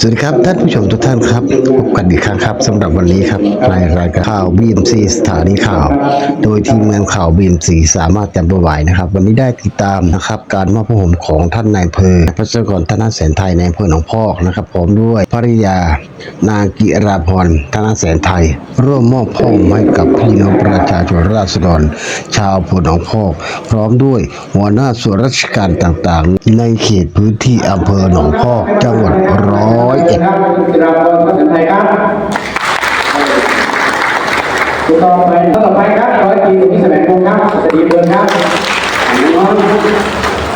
สวัสดีครับท่านผู้ชมทุกท่านครับพบกันอีกครั้งครับสำหรับวันนี้ครับในรายการข่าว BMC สถานีข่าว โดยทีมงานข่าว BMC สามารถจำประไหวนะครับ วันนี้ได้ติดตามนะครับ การมอบผ้าห่มของท่านนายเภอพระเจ้ากรธนแสนไทยในอำเภอหนองพอกนะครับพร้อมด้วยภริยา นางกิราพรธนแสนไทย ร่วมมอบผ้าห่มให้กับพี่น้องประชาชนราษฎร ชาวอำเภอหนองพอกพร้อมด้วยหัวหน้าส่วนราชการต่างๆ ในเขตพื้นที่อำเภอหนองพอกจังหวัดร้อยเอ็ดครับจิราพรพัฒนไทยครับต่อไปต่อไปครับร้อยตรีสุพิสมัยพงครับสวัสดีเบิร์ครับน้อง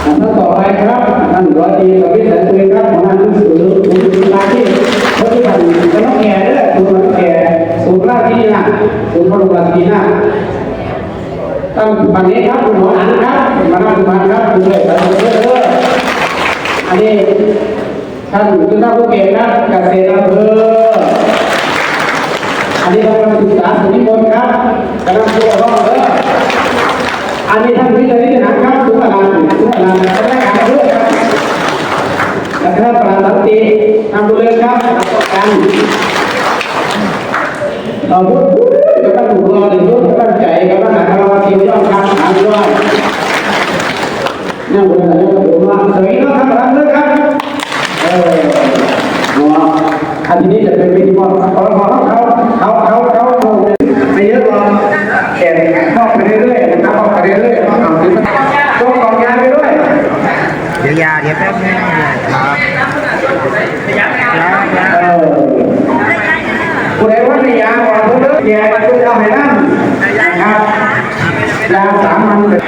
ท่านต่อไปครับท่านร้อยตรีสุพิสมัยพงครับของท่านผู้สื่อผู้สื่อข่าวที่เขาที่ท่านเป็นน้องแก่เด้อคุณน้องแก่สุราษฎร์ที่นี่นะคุณพระลงราชที่นะตั้งฝั่งนี้ครับคุณหมออันครับมานั่งครับคุณเลยครับคุณเลยเด้ออันนี้ ท่านคือท่านผู้เก่งนะเกษตรอำเภออันนี้ท่านศึกษาสุนิมนต์ครับกำลังตัวร้องเอออันนี้ท่านวิทยานิตินะครับสุภาลันสุภาลันพนักานด้วยครับและท่านประธานติทำดูเลยครับกันเราพูดพูดกับท่านผู้รอหรือพูดกับท่านใจกับท่านอาคารวาทีย่อมครับถามด้วยนั่งบนไหนก็ดูมาสวยเนาะท่านประธานเลยครับ ออหันนี้จะเป็นวิธีการของเขาเขาเขาเขาเขาไม่เยอะหรอกแข่งเข้าไปเรื่อยๆนะครับเข้าไปเรื่อยๆต้าถึงต้องกองยาไปด้วยเดี๋ยวยาเดี๋ยวแป๊บนึงครับยายาเออผู้ใดว่าไม่ยาก่อนผู้เลิกแย่มาช่วยเอาให้นั่นครับยาสามัญเลย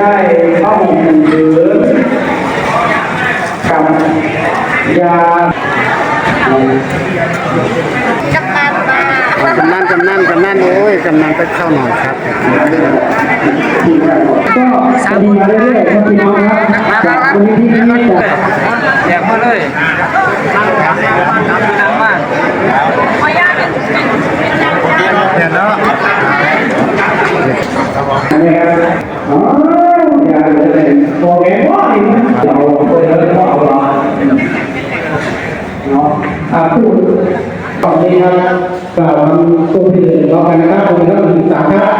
ได้ข้อมูลหรือกับยากำนันกำนันกำนันโอ้ยกำนันไปเข้าหน่อยครับก็สามีมาเรื่อยๆครับพี่น้องครับจากวันนี้ที่นี่จะแจกมาเลยเดี๋ยวเนาะนะครับอ๋อยาจะเป็น โปรแกรมว่านี่เราเปิดเลยว่าเอาละเนาะอ่าพูดตอนนี้ครับกล่าวคำตัวที่หนึ่งต่อกันนะครับคนที่หนึ่งสามครับ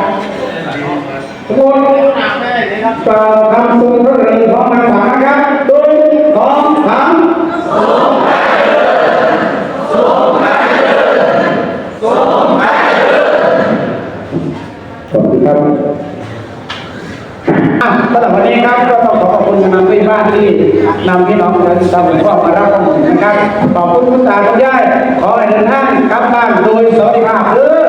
ทุกคนกล่าวคำทรงพระเรือนของนางสามนะครับหนึ่งสองสามขอบคุณครับอะสำหรับ นี้ครับก็ต้องขอขอบคุณนำนันที่บ้านที่นำพี่น้องประชาชนชาวหมู่บ้ามารับความสุขนะครับขอบคุณคุณตาคุณยายขอให้เดินทางกลับบ้านโดยสวัสดิภาพเออ